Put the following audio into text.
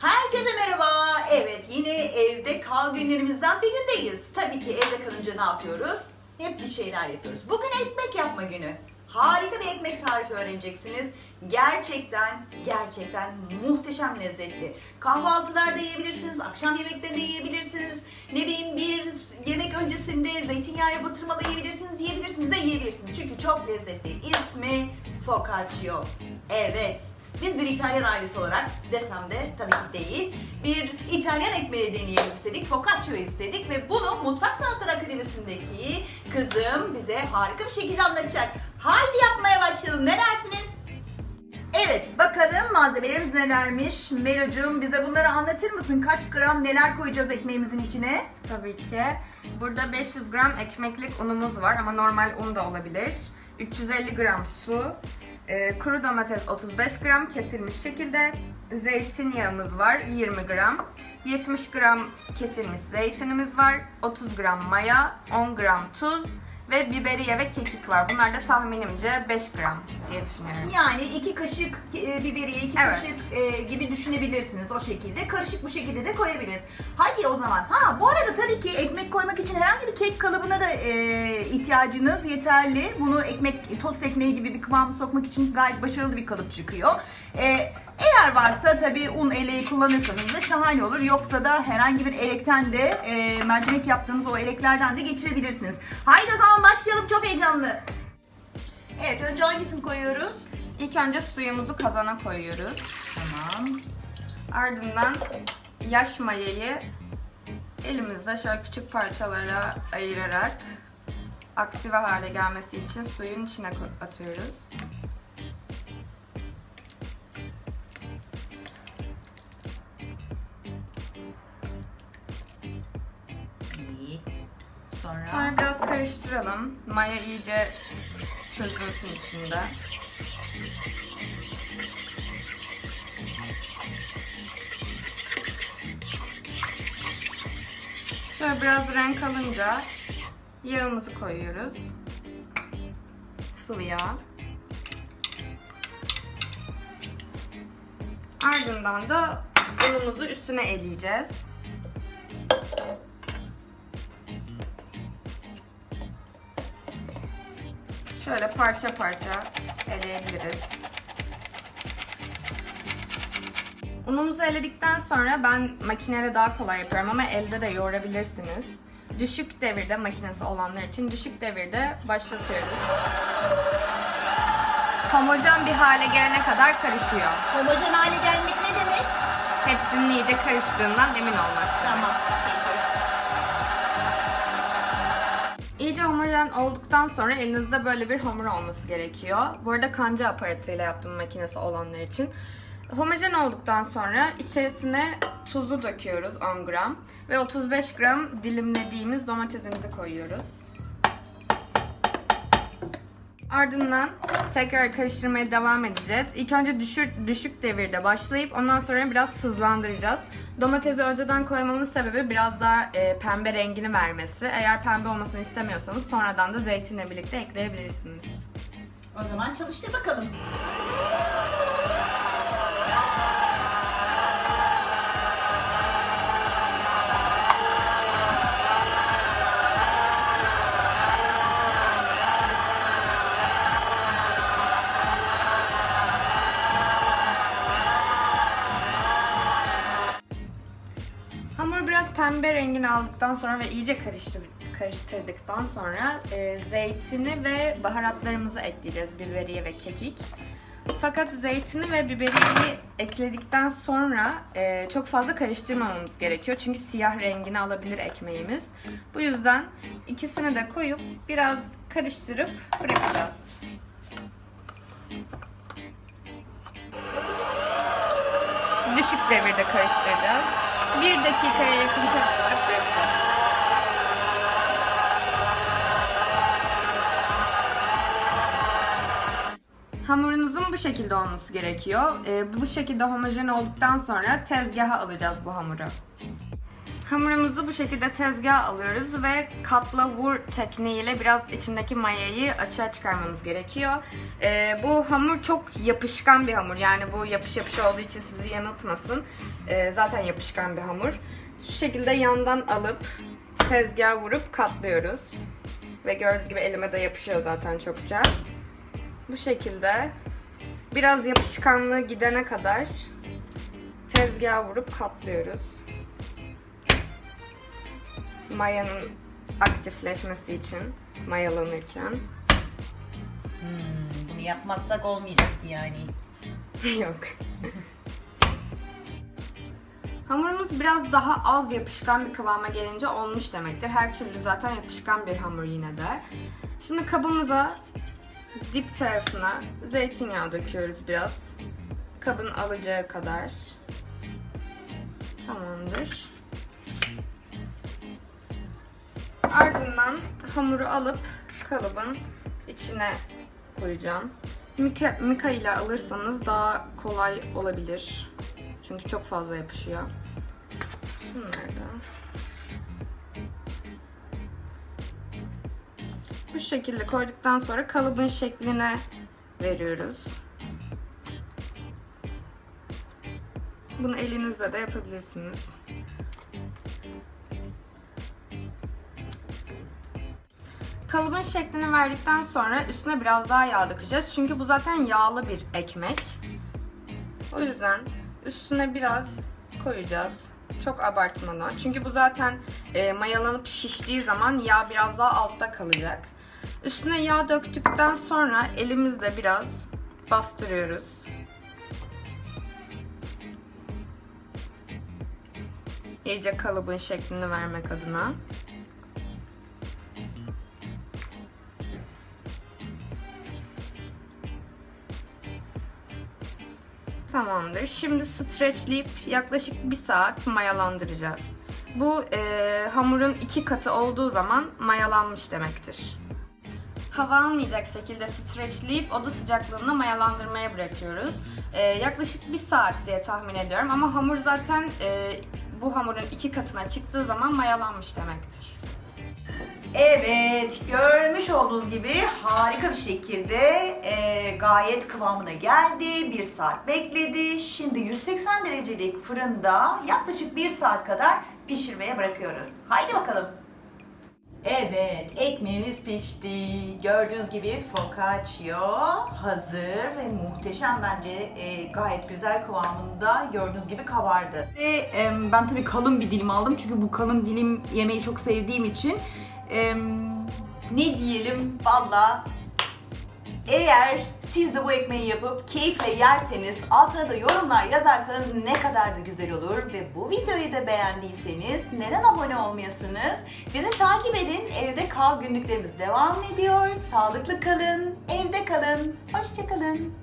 Herkese merhaba. Evet yine evde kal günlerimizden bir gündeyiz. Tabii ki evde kalınca ne yapıyoruz? Hep bir şeyler yapıyoruz. Bugün ekmek yapma günü. Harika bir ekmek tarifi öğreneceksiniz. Gerçekten, gerçekten muhteşem lezzetli. Kahvaltılarda yiyebilirsiniz, akşam yemeklerinde yiyebilirsiniz. Ne bileyim bir yemek öncesinde zeytinyağıyla batırmalı yiyebilirsiniz, yiyebilirsiniz de yiyebilirsiniz. Çünkü çok lezzetli. İsmi focaccia. Evet, biz bir İtalyan ailesi olarak desem de tabii ki değil. Bir İtalyan ekmeği deneyelim istedik. Focaccia istedik ve bunu Mutfak Sanatları Akademisi'ndeki kızım bize harika bir şekilde anlatacak. Haydi yapmaya başlayalım. Ne dersiniz? Evet bakalım malzemelerimiz nelermiş. Melocuğum bize bunları anlatır mısın? Kaç gram neler koyacağız ekmeğimizin içine? Tabii ki. Burada 500 gram ekmeklik unumuz var ama normal un da olabilir. 350 gram su, e, kuru domates 35 gram kesilmiş şekilde, zeytinyağımız var 20 gram, 70 gram kesilmiş zeytinimiz var, 30 gram maya, 10 gram tuz ve biberiye ve kekik var. Bunlar da tahminimce 5 gram diye düşünüyorum. Yani iki kaşık e, biberiye, iki Evet. kaşık e, gibi düşünebilirsiniz o şekilde. Karışık bu şekilde de koyabiliriz. Hadi o zaman. Ha bu arada tabii ki ekmek koymak için herhangi bir kek kalıbına da e, ihtiyacınız yeterli. Bunu ekmek, tost ekmeği gibi bir kıvam sokmak için gayet başarılı bir kalıp çıkıyor. E, eğer varsa tabii un eleği kullanırsanız da şahane olur. Yoksa da herhangi bir elekten de e, mercimek yaptığınız o eleklerden de geçirebilirsiniz. Haydi o zaman başlayalım. Çok heyecanlı. Evet önce hangisini koyuyoruz? İlk önce suyumuzu kazana koyuyoruz. Tamam. Ardından yaş mayayı elimizde şöyle küçük parçalara ayırarak aktive hale gelmesi için suyun içine ko- atıyoruz. Karıştıralım. Maya iyice çözülsün içinde. Şöyle biraz renk alınca yağımızı koyuyoruz. Sıvı yağ. Ardından da unumuzu üstüne eleyeceğiz. Şöyle parça parça eleyebiliriz. Unumuzu eledikten sonra ben makineyle daha kolay yapıyorum ama elde de yoğurabilirsiniz. Düşük devirde makinesi olanlar için düşük devirde başlatıyoruz. Homojen bir hale gelene kadar karışıyor. homojen hale gelmek ne demek? Hepsinin iyice karıştığından emin olmak. Tamam. İyice homojen olduktan sonra elinizde böyle bir hamur olması gerekiyor. Bu arada kanca aparatıyla yaptım makinesi olanlar için. Homojen olduktan sonra içerisine tuzu döküyoruz 10 gram ve 35 gram dilimlediğimiz domatesimizi koyuyoruz. Ardından tekrar karıştırmaya devam edeceğiz. İlk önce düşük, düşük devirde başlayıp ondan sonra biraz hızlandıracağız. Domatesi önceden koymamın sebebi biraz daha e, pembe rengini vermesi. Eğer pembe olmasını istemiyorsanız sonradan da zeytinle birlikte ekleyebilirsiniz. O zaman çalıştır bakalım. Biraz pembe rengini aldıktan sonra ve iyice karıştır, karıştırdıktan sonra e, zeytini ve baharatlarımızı ekleyeceğiz. Biberiye ve kekik. Fakat zeytini ve biberiyeyi ekledikten sonra e, çok fazla karıştırmamamız gerekiyor. Çünkü siyah rengini alabilir ekmeğimiz. Bu yüzden ikisini de koyup biraz karıştırıp bırakacağız. Düşük devirde karıştıracağız. Bir dakikaya yakın. Hamurunuzun bu şekilde olması gerekiyor. Ee, bu şekilde homojen olduktan sonra tezgaha alacağız bu hamuru. Hamurumuzu bu şekilde tezgaha alıyoruz ve katla vur tekniğiyle biraz içindeki mayayı açığa çıkarmamız gerekiyor. Ee, bu hamur çok yapışkan bir hamur. Yani bu yapış yapış olduğu için sizi yanıltmasın. Ee, zaten yapışkan bir hamur. Şu şekilde yandan alıp tezgaha vurup katlıyoruz. Ve gördüğünüz gibi elime de yapışıyor zaten çokça. Bu şekilde biraz yapışkanlığı gidene kadar tezgaha vurup katlıyoruz. Mayanın aktifleşmesi için mayalanırken. Hmm, bunu yapmazsak olmayacaktı yani. Yok. Hamurumuz biraz daha az yapışkan bir kıvama gelince olmuş demektir. Her türlü zaten yapışkan bir hamur yine de. Şimdi kabımıza dip tarafına zeytinyağı döküyoruz biraz. Kabın alacağı kadar. Tamamdır. Ardından hamuru alıp kalıbın içine koyacağım. Mika, Mika ile alırsanız daha kolay olabilir. Çünkü çok fazla yapışıyor. Bunlar da. Bu şekilde koyduktan sonra kalıbın şekline veriyoruz. Bunu elinizle de yapabilirsiniz. Kalıbın şeklini verdikten sonra üstüne biraz daha yağ dökeceğiz. Çünkü bu zaten yağlı bir ekmek. O yüzden üstüne biraz koyacağız. Çok abartmadan. Çünkü bu zaten e, mayalanıp şiştiği zaman yağ biraz daha altta kalacak. Üstüne yağ döktükten sonra elimizle biraz bastırıyoruz. İyice kalıbın şeklini vermek adına. Tamamdır. Şimdi streçleyip yaklaşık bir saat mayalandıracağız. Bu e, hamurun iki katı olduğu zaman mayalanmış demektir. Hava almayacak şekilde streçleyip oda sıcaklığında mayalandırmaya bırakıyoruz. E, yaklaşık bir saat diye tahmin ediyorum ama hamur zaten e, bu hamurun iki katına çıktığı zaman mayalanmış demektir. Evet, görmüş olduğunuz gibi harika bir şekilde e, gayet kıvamına geldi. Bir saat bekledi. Şimdi 180 derecelik fırında yaklaşık bir saat kadar pişirmeye bırakıyoruz. Haydi bakalım. Evet, ekmeğimiz pişti. Gördüğünüz gibi focaccia hazır ve muhteşem bence e, gayet güzel kıvamında gördüğünüz gibi kabardı. Ve e, ben tabii kalın bir dilim aldım çünkü bu kalın dilim yemeği çok sevdiğim için e, ne diyelim valla eğer siz de bu ekmeği yapıp keyifle yerseniz altına da yorumlar yazarsanız ne kadar da güzel olur ve bu videoyu da beğendiyseniz neden abone olmayasınız? Bizi takip edin. Evde kal günlüklerimiz devam ediyor. Sağlıklı kalın, evde kalın. Hoşçakalın.